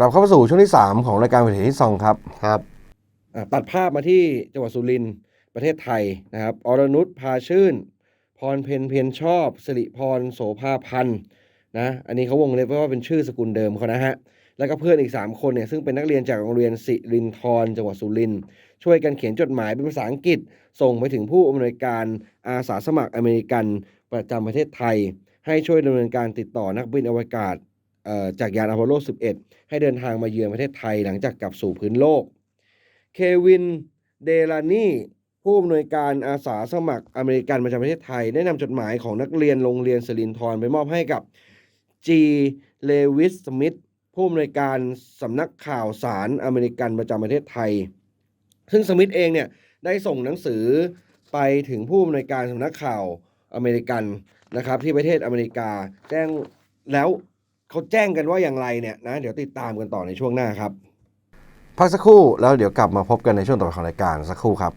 กลับเข้ามาสู่ช่วงที่ 3 ของรายการวิถีที่ซองครับครับอะตัดภาพมาที่จังหวัดสุรินทร์ประเทศไทยนะครับอรนุชพาชื่น พรเพนเพียรชอบสิริพรโสภาพันธ์นะอันนี้เขาวงเล็บไว้ว่าเป็นชื่อสกุลเดิมเขานะฮะแล้วก็เพื่อนอีก 3 คนเนี่ยซึ่งเป็นนักเรียนจากโรงเรียนสิรินทรจังหวัดสุรินทร์ช่วยกันเขียนจดหมายเป็นภาษาอังกฤษ ส่งไปถึงผู้อำนวยการอาสาสมัครอเมริกันประจำประเทศไทย ให้ช่วยดำเนินการติดต่อนักบินอวกาศเอ่อ จากยานอพอลโล 11 ให้เดินทางมาเยือนประเทศไทยหลังจากกลับสู่พื้นโลก เควิน เดลานีผู้อำนวยการอาสาสมัครอเมริกันประจำประเทศไทย ได้นำจดหมายของนักเรียนโรงเรียนสลินทรไปมอบให้กับ G. เลวิสสมิธผู้อำนวยการสำนักข่าวสารอเมริกันประจำประเทศไทย ซึ่งสมิธเองเนี่ยได้ส่งหนังสือไปถึงผู้อำนวยการสำนักข่าวอเมริกันนะครับที่ประเทศอเมริกาแจ้งแล้ว เขาแจ้งกันว่าอย่างไรเนี่ยนะเดี๋ยวติดตามกันต่อในช่วงหน้าครับ พักสักครู่แล้วเดี๋ยวกลับมาพบกันในช่วงต่อไปของรายการสักครู่ครับ